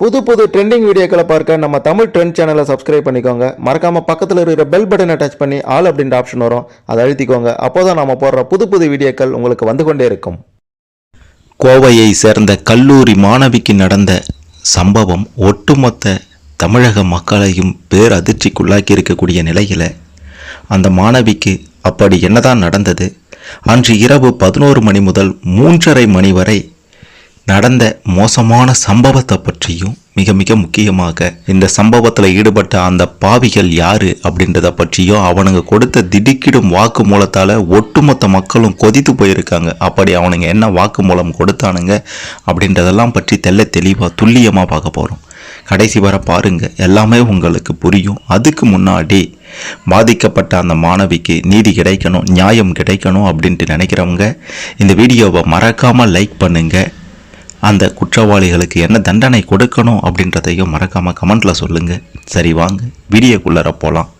புது புது ட்ரெண்டிங் வீடியோக்களை பார்க்க நம்ம தமிழ் ட்ரெண்ட் சேனலை சப்ஸ்கிரைப் பண்ணிக்கோங்க. மறக்காமல் பக்கத்தில் இருக்கிற பெல் பட்டனை டச் பண்ணி ஆல் அப்படின்ற ஆப்ஷன் வரும். அதை அழுத்திக்கோங்க. அப்போதான் நம்ம போடுற புது புது வீடியோக்கள் உங்களுக்கு வந்து கொண்டே இருக்கும். கோவையை சேர்ந்த கல்லூரி மாணவிக்கு நடந்த சம்பவம் ஒட்டுமொத்த தமிழக மக்களையும் பேர் அதிர்ச்சிக்குள்ளாக்கி இருக்கக்கூடிய நிலையில் அந்த மாணவிக்கு அப்படி என்னதான் நடந்தது? அன்று இரவு பதினோரு மணி முதல் மூன்றரை மணி வரை நடந்த மோசமான சம்பவத்தை பற்றியும் மிக மிக முக்கியமாக இந்த சம்பவத்தில் ஈடுபட்ட அந்த பாவிகள் யாரு அப்படின்றத பற்றியும் அவனுங்க கொடுத்த திடுக்கிடும் வாக்குமூலத்தால் ஒட்டுமொத்த மக்களும் கொதித்து போயிருக்காங்க. அப்படி அவனுங்க என்ன வாக்குமூலம் கொடுத்தானுங்க அப்படின்றதெல்லாம் பற்றி தெள்ள தெளிவாக துல்லியமாக பார்க்க போகிறோம் கடைசி வரை பாருங்க எல்லாமே உங்களுக்கு புரியும். அதுக்கு முன்னாடி பாதிக்கப்பட்ட அந்த மாணவிக்கு நீதி கிடைக்கணும் நியாயம் கிடைக்கணும் அப்படின்ட்டு நினைக்கிறவங்க இந்த வீடியோவை மறக்காமல் லைக் பண்ணுங்கள் அந்த குற்றவாளிகளுக்கு என்ன தண்டனை கொடுக்கணும் அப்படின்றதையும் மறக்காமல் கமெண்ட்டில் சொல்லுங்கள் சரி வாங்க. வீடியோக்குள்ளார போகலாம்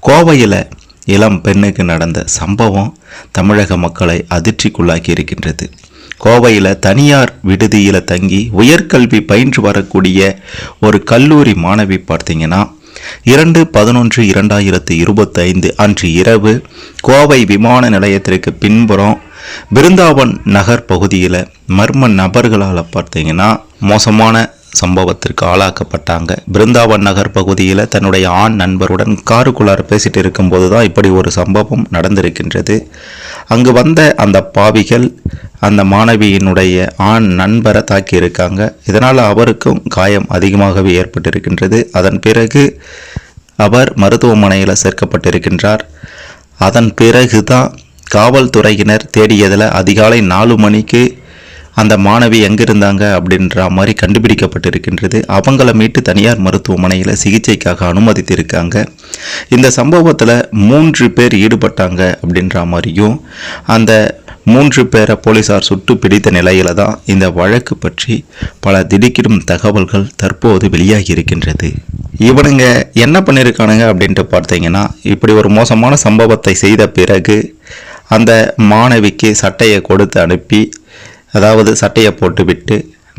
கோவையில் இளம் பெண்ணுக்கு நடந்த சம்பவம் தமிழக மக்களை அதிர்ச்சிக்குள்ளாக்கி இருக்கின்றது. கோவையில் தனியார் விடுதியில் தங்கி உயர்கல்வி பயின்று வரக்கூடிய ஒரு கல்லூரி மாணவி பார்த்தீங்கன்னா இரண்டு பதினொன்று இரண்டாயிரத்து இருபத்தைந்து அன்று இரவு கோவை விமான நிலையத்திற்கு பின்புறம் பிருந்தாவன் நகர் பகுதியில் மர்ம நபர்களால் பார்த்தீங்கன்னா மோசமான சம்பவத்திற்கு ஆளாக்கப்பட்டாங்க. பிருந்தாவன் நகர் பகுதியில் தன்னுடைய ஆண் நண்பருடன் காருக்குள்ளார் பேசிட்டு இருக்கும்போது தான் இப்படி ஒரு சம்பவம் நடந்திருக்கின்றது. அங்கு வந்த அந்த பாவிகள் அந்த மாணவியினுடைய ஆண் நண்பரை தாக்கியிருக்காங்க இதனால் அவருக்கும் காயம் அதிகமாகவே ஏற்பட்டிருக்கின்றது. அதன் பிறகு அவர் மருத்துவமனையில் சேர்க்கப்பட்டிருக்கின்றார். அதன் பிறகு தான் காவல்துறையினர் தேடியதில் அதிகாலை நாலு மணிக்கு அந்த மாணவி எங்கே இருந்தாங்க அப்படின்ற மாதிரி கண்டுபிடிக்கப்பட்டிருக்கின்றது. அவங்கள மீட்டு தனியார் மருத்துவமனையில் சிகிச்சைக்காக அனுமதித்திருக்காங்க. இந்த சம்பவத்தில் மூன்று பேர் ஈடுபட்டாங்க அப்படின்ற மாதிரியும் அந்த மூன்று பேரை போலீசார் சுட்டு பிடித்த நிலையில தான் இந்த வழக்கு பற்றி பல திடுக்கிடும் தகவல்கள் தற்போது வெளியாகி இருக்கின்றது இவனுங்க என்ன பண்ணியிருக்கானுங்க அப்படின்ட்டு பார்த்தீங்கன்னா இப்படி ஒரு மோசமான சம்பவத்தை செய்த பிறகு அந்த மாணவிக்கு சட்டையை கொடுத்து அனுப்பி அதாவது சட்டையை போட்டுவிட்டு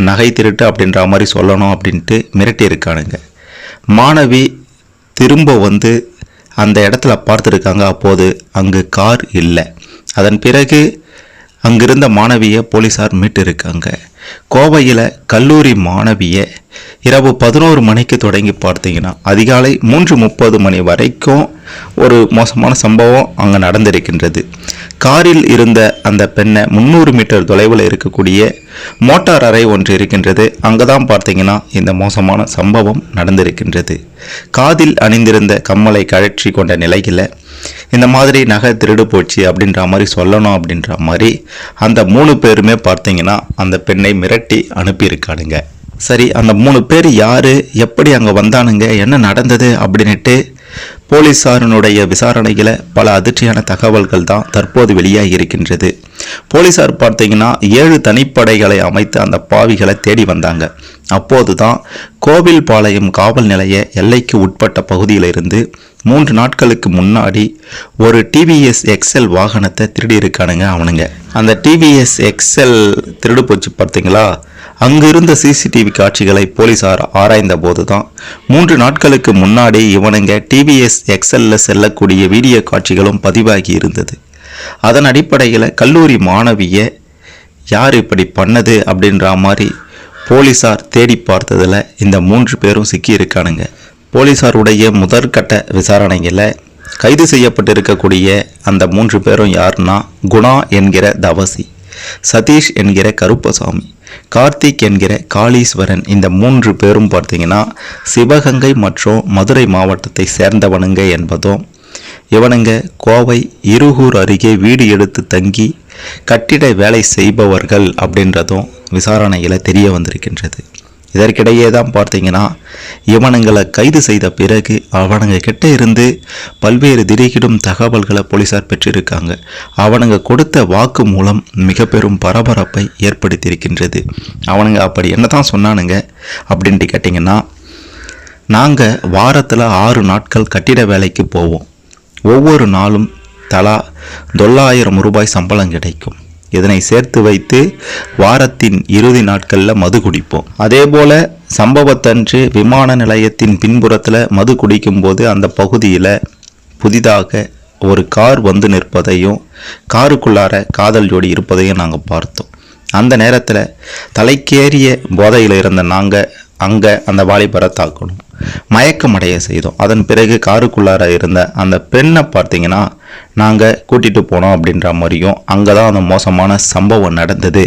நகை திருட்டு அப்படின்ற மாதிரி சொல்லணும் அப்படின்ட்டு மிரட்டி இருக்கானுங்க மாணவி திரும்ப வந்து அந்த இடத்துல பார்த்துருக்காங்க. அப்போது அங்கு கார் இல்லை. அதன் பிறகு அங்கிருந்த மாணவியை போலீசார் மீட்டிருக்காங்க. கோவையில் கல்லூரி மாணவியை இரவு பதினோரு மணிக்கு தொடங்கி பார்த்தீங்கன்னா அதிகாலை மூன்று முப்பது மணி வரைக்கும் ஒரு மோசமான சம்பவம் அங்கே நடந்திருக்கின்றது. காரில் இருந்த அந்த பெண்ணை முந்நூறு மீட்டர் தொலைவில் இருக்கக்கூடிய மோட்டார் அறை ஒன்று இருக்கின்றது. அங்கே தான் பார்த்தீங்கன்னா இந்த மோசமான சம்பவம் நடந்திருக்கின்றது. காதில் அணிந்திருந்த கம்மலை கழற்றி கொண்ட நிலையில் இந்த மாதிரி நகை திருடு போச்சு அப்படின்ற மாதிரி சொல்லணும் அப்படின்ற மாதிரி அந்த மூணு பேருமே பார்த்தீங்கன்னா அந்த பெண்ணை மிரட்டி அனுப்பியிருக்கானுங்க. சரி அந்த மூணு பேர் யாரு? எப்படி அங்கே வந்தானுங்க? என்ன நடந்தது? அப்படின்ட்டு போலீசாரினுடைய விசாரணையில் பல அதிர்ச்சியான தகவல்கள் தான் தற்போது வெளியாகி இருக்கின்றது. போலீசார் பார்த்தீங்கன்னா ஏழு தனிப்படைகளை அமைத்து அந்த பாவிகளை தேடி வந்தாங்க. அப்போது தான் கோவில்பாளையம் காவல் நிலைய எல்லைக்கு உட்பட்ட பகுதியிலிருந்து மூன்று நாட்களுக்கு முன்னாடி ஒரு டிவிஎஸ் எக்ஸல் வாகனத்தை திருடி இருக்கானுங்க அவனுங்க. அந்த டிவிஎஸ் எக்ஸல் திருடு போச்சு பார்த்தீங்களா? அங்கிருந்த சிசிடிவி காட்சிகளை போலீசார் ஆராய்ந்த போது தான் மூன்று நாட்களுக்கு முன்னாடி இவனுங்க டிவிஎஸ் எக்ஸல்ல செல்லக்கூடிய வீடியோ காட்சிகளும் பதிவாகி இருந்தது. அதன் அடிப்படையில் கல்லூரி மாணவியை யார் இப்படி பண்ணது அப்படின்ற மாதிரி போலீசார் தேடி பார்த்ததில் இந்த மூன்று பேரும் சிக்கியிருக்கானுங்க. போலீசாருடைய முதற்கட்ட விசாரணையில் கைது செய்யப்பட்டிருக்கக்கூடிய அந்த மூன்று பேரும் யாருன்னா குணா என்கிற தவசி சதீஷ் என்கிற கருப்பசாமி. கார்த்திக் என்கிற காளீஸ்வரன் இந்த மூன்று பேரும் பார்த்தீங்கன்னா சிவகங்கை மற்றும் மதுரை மாவட்டத்தை சேர்ந்தவனுங்க என்பதும் இவனுங்க கோவை இருகூர் அருகே வீடு எடுத்து தங்கி கட்டிட வேலை செய்பவர்கள் அப்படின்றதும் விசாரணையில் தெரிய வந்திருக்கின்றது. இதற்கிடையே தான் பார்த்தீங்கன்னா இவனுங்களை கைது செய்த பிறகு அவனுங்க கிட்ட இருந்து பல்வேறு திடுக்கிடும் தகவல்களை போலீசார் பெற்றிருக்காங்க. அவனுங்க கொடுத்த வாக்கு மூலம் மிக பெரும் பரபரப்பை ஏற்படுத்தியிருக்கின்றது. அவனுங்க அப்படி என்ன தான் சொன்னானுங்க அப்படின்ட்டு கேட்டிங்கன்னா நாங்கள் வாரத்தில் ஆறு நாட்கள் கட்டிட வேலைக்கு போவோம். ஒவ்வொரு நாளும் தலா தொள்ளாயிரம் ரூபாய் சம்பளம் கிடைக்கும். இதனை சேர்த்து வைத்து வாரத்தின் இறுதி நாட்களில் மது குடிப்போம். அதே போல் சம்பவத்தன்று விமான நிலையத்தின் பின்புறத்தில் மது குடிக்கும்போது அந்த பகுதியில் புதிதாக ஒரு கார் வந்து நிற்பதையும் காருக்குள்ளார காதல் ஜோடி இருப்பதையும் நாங்கள் பார்த்தோம். அந்த நேரத்தில் தலைக்கேறிய போதையில் இருந்த நாங்கள் அங்கே அந்த வாலிபரை தாக்கணும். மயக்கமடைய செய்தோம். அதன் பிறகு காருக்குள்ளார இருந்த அந்த பெண்ணை பார்த்தீங்கன்னா நாங்கள் கூட்டிகிட்டு போனோம் அப்படின்ற மாதிரியும் அங்கே தான் அந்த மோசமான சம்பவம் நடந்தது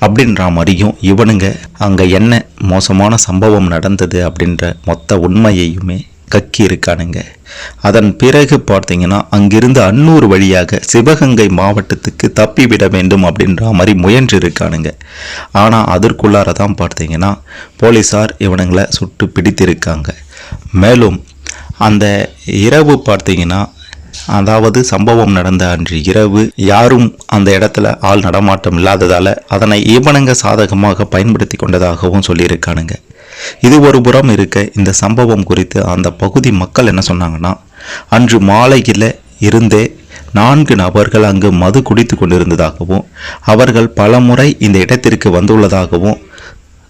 அப்படின்ற மாதிரியும் இவனுங்க அங்கே என்ன மோசமான சம்பவம் நடந்தது அப்படின்ற மொத்த உண்மையையுமே கக்கி இருக்கானுங்க அதன் பிறகு பார்த்தீங்கன்னா அங்கிருந்து அன்னூர் வழியாக சிவகங்கை மாவட்டத்துக்கு தப்பிவிட வேண்டும் அப்படின்ற மாதிரி முயன்று இருக்கானுங்க ஆனால் அதற்குள்ளார தான் பார்த்தீங்கன்னா போலீஸார் இவனுங்களை சுட்டு பிடித்திருக்காங்க. மேலும் அந்த இரவு பார்த்தீங்கன்னா அதாவது சம்பவம் நடந்த அன்று இரவு யாரும் அந்த இடத்துல ஆள் நடமாட்டம் இல்லாததால் அதனை இவனுங்க சாதகமாக பயன்படுத்தி கொண்டதாகவும் சொல்லியிருக்கானுங்க. இது ஒரு புறம் இருக்க இந்த சம்பவம் குறித்து அந்த பகுதி மக்கள் என்ன சொன்னாங்கன்னா அன்று மாலையில் இருந்தே நான்கு நபர்கள் அங்கு மது குடித்து கொண்டிருந்ததாகவும் அவர்கள் பலமுறை இந்த இடத்திற்கு வந்துள்ளதாகவும்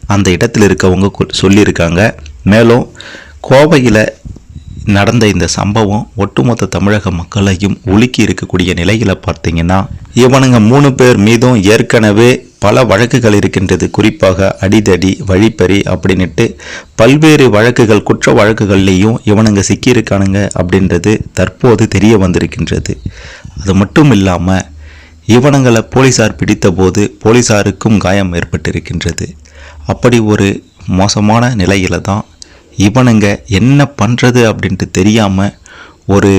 அந்த இடத்தில் இருக்கவங்க சொல்லியிருக்காங்க. மேலும் கோவையில் நடந்த இந்த சம்பவம் ஒட்டுமொத்த தமிழக மக்களையும் உலுக்கி இருக்கக்கூடிய நிலையில் பார்த்தீங்கன்னா இவனுங்க மூணு பேர் மீதும் ஏற்கனவே பல வழக்குகள் இருக்கின்றது. குறிப்பாக அடிதடி வழிப்பறி அப்படின்னுட்டு பல்வேறு வழக்குகள் குற்ற வழக்குகள்லேயும் இவனுங்க சிக்கியிருக்கானுங்க அப்படின்றது தற்போது தெரிய வந்திருக்கின்றது. அது மட்டும் இல்லாமல் இவனுங்களை போலீசார் பிடித்தபோது போலீசாருக்கும் காயம் ஏற்பட்டிருக்கின்றது. அப்படி ஒரு மோசமான நிலையில தான் இவனுங்க என்ன பண்ணுறது அப்படின்ட்டு தெரியாமல் ஒரு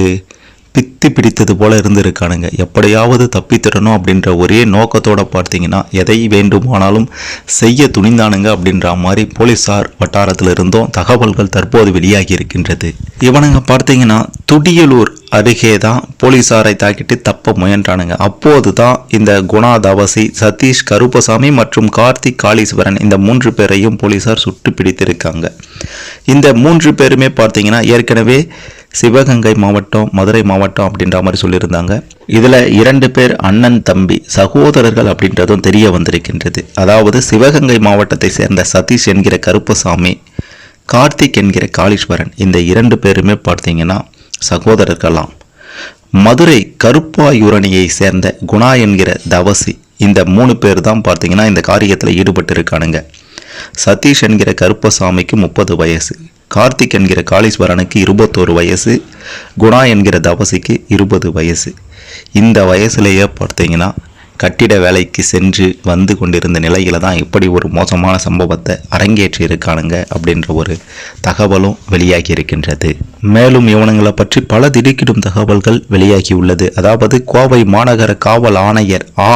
பித்து பிடித்தது போல் இருந்திருக்கானுங்க. எப்படியாவது தப்பித்திடணும் அப்படின்ற ஒரே நோக்கத்தோடு பார்த்தீங்கன்னா எதை வேண்டுமானாலும் செய்ய துணிந்தானுங்க அப்படின்ற மாதிரி போலீசார் வட்டாரத்தில் இருந்தும் தகவல்கள் தற்போது வெளியாகி இருக்கின்றது. இவனுங்க பார்த்தீங்கன்னா துடியலூர் அருகே தான் போலீசாரை தாக்கிட்டு தப்ப முயன்றானுங்க. அப்போது தான் இந்த குணா தவசி சதீஷ் கருப்பசாமி மற்றும் கார்த்திக் காளீஸ்வரன் இந்த மூன்று பேரையும் போலீசார் சுட்டு பிடித்திருக்காங்க. இந்த மூன்று பேருமே பார்த்தீங்கன்னா ஏற்கனவே சிவகங்கை மாவட்டம் மதுரை மாவட்டம் அப்படின்ற மாதிரி சொல்லியிருந்தாங்க. இதில் இரண்டு பேர் அண்ணன் தம்பி சகோதரர்கள் அப்படின்றதும் தெரிய வந்திருக்கின்றது. அதாவது சிவகங்கை மாவட்டத்தை சேர்ந்த சதீஷ் என்கிற கருப்பசாமி கார்த்திக் என்கிற காளீஸ்வரன் இந்த இரண்டு பேருமே பார்த்தீங்கன்னா சகோதரர்களாம் மதுரை கருப்பாயூரணியை சேர்ந்த குணா என்கிற தவசி இந்த மூணு பேர் தான் பார்த்தீங்கன்னா இந்த காரியத்தில் ஈடுபட்டு இருக்கானுங்க சதீஷ் என்கிற கருப்பசாமிக்கு முப்பது வயசு கார்த்திக் என்கிற காளீஸ்வரனுக்கு இருபத்தோரு வயசு குணா என்கிற தவசிக்கு இருபது வயசு. இந்த வயசுலேயே பார்த்தீங்கன்னா கட்டிட வேலைக்கு சென்று வந்து கொண்டிருந்த நிலையில் தான் இப்படி ஒரு மோசமான சம்பவத்தை அரங்கேற்றி இருக்கானுங்க அப்படின்ற ஒரு தகவலும் வெளியாகி இருக்கின்றது. மேலும் இவனுங்களை பற்றி பல திடுக்கிடும் தகவல்கள் வெளியாகி உள்ளது. அதாவது கோவை மாநகர காவல் ஆணையர் ஆ.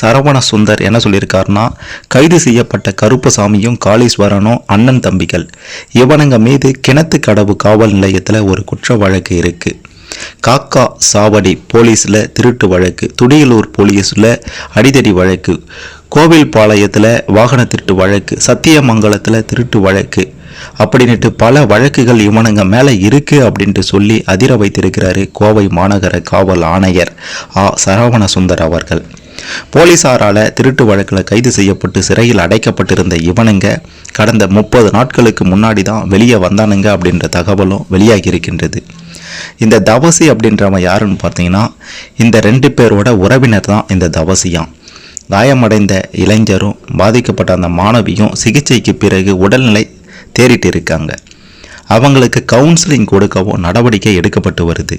சரவண சுந்தர் என்ன சொல்லியிருக்காருன்னா கைது செய்யப்பட்ட கருப்பசாமியும் காளீஸ்வரனும் அண்ணன் தம்பிகள். இவனுங்க மீது கிணத்து கடவு காவல் நிலையத்தில் ஒரு குற்ற வழக்கு இருக்குது காக்கா சாவடி போலீஸில் திருட்டு வழக்கு துடியலூர் போலீஸில் அடிதடி வழக்கு கோவில்பாளையத்தில் வாகன திருட்டு வழக்கு சத்தியமங்கலத்தில் திருட்டு வழக்கு. அப்படின்ட்டு பல வழக்குகள் இவனுங்க மேலே இருக்கு அப்படின்ட்டு சொல்லி அதிர வைத்திருக்கிறாரு கோவை மாநகர காவல் ஆணையர் ஆ. சரவண சுந்தர் அவர்கள். போலீசாரால் திருட்டு வழக்கில் கைது செய்யப்பட்டு சிறையில் அடைக்கப்பட்டிருந்த இவனுங்க கடந்த முப்பது நாட்களுக்கு முன்னாடி தான் வெளியே வந்தானுங்க அப்படின்ற தகவலும் வெளியாகி இருக்கின்றது இந்த தவசி அப்படின்றவன் யாருன்னு பார்த்தீங்கன்னா இந்த ரெண்டு பேரோட உறவினர் தான் இந்த தவசியாம். காயமடைந்த இளைஞரும் பாதிக்கப்பட்ட அந்த மாணவியும் சிகிச்சைக்கு பிறகு உடல்நிலை தேறிட்டு இருக்காங்க. அவங்களுக்கு கவுன்சிலிங் கொடுக்கவும் நடவடிக்கை எடுக்கப்பட்டு வருது.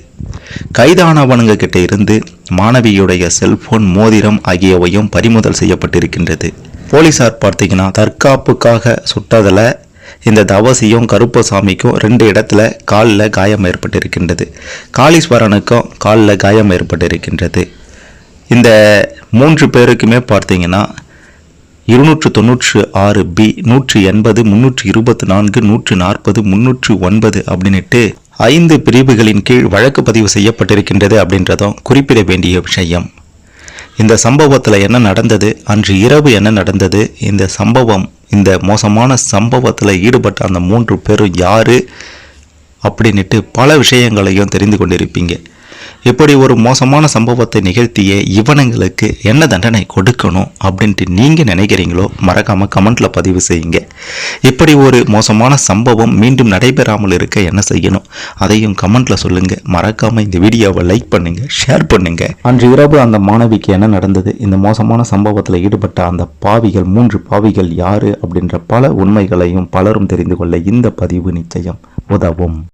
கைதானவனுங்க கிட்ட இருந்து மாணவியுடைய செல்போன் மோதிரம் ஆகியவையும் பறிமுதல் செய்யப்பட்டிருக்கின்றது. போலீசார் பார்த்தீங்கன்னா தற்காப்புக்காக சுட்டதில் இந்த தவசியும் கருப்பசாமிக்கும் ரெண்டு இடத்துல காலில் காயம் ஏற்பட்டிருக்கின்றது. காளீஸ்வரனுக்கும் காலில் காயம் ஏற்பட்டிருக்கின்றது. இந்த மூன்று பேருக்குமே பார்த்தீங்கன்னா இருநூற்று தொண்ணூற்று ஆறு பி நூற்றி எண்பது முன்னூற்றி இருபத்தி நான்கு நூற்று நாற்பது முன்னூற்று ஒன்பது அப்படின்னுட்டு ஐந்து பிரிவுகளின் கீழ் வழக்கு பதிவு செய்யப்பட்டிருக்கின்றது அப்படின்றதும் குறிப்பிட வேண்டிய விஷயம். இந்த சம்பவத்தில் என்ன நடந்தது? அன்று இரவு என்ன நடந்தது? இந்த சம்பவம் இந்த மோசமான சம்பவத்தில் ஈடுபட்ட அந்த மூன்று பேரும் யாரு? அப்படின்னுட்டு பல விஷயங்களையும் தெரிந்து கொண்டிருப்பீங்க. இப்படி ஒரு மோசமான சம்பவத்தை நிகழ்த்திய இவனுங்களுக்கு என்ன தண்டனை கொடுக்கணும் அப்படின்ட்டு நீங்கள் நினைக்கிறீங்களோ மறக்காமல் கமெண்ட்டில் பதிவு செய்யுங்க. இப்படி ஒரு மோசமான சம்பவம் மீண்டும் நடைபெறாமல் இருக்க என்ன செய்யணும் அதையும் கமெண்ட்டில் சொல்லுங்கள் மறக்காமல் இந்த வீடியோவை லைக் பண்ணுங்கள் ஷேர் பண்ணுங்கள் அன்று இரவு அந்த மாணவிக்கு என்ன நடந்தது? இந்த மோசமான சம்பவத்தில் ஈடுபட்ட அந்த பாவிகள் மூன்று பாவிகள் யாரு அப்படின்ற பல உண்மைகளையும் பலரும் தெரிந்து கொள்ள இந்த பதிவு நிச்சயம் உதவும்.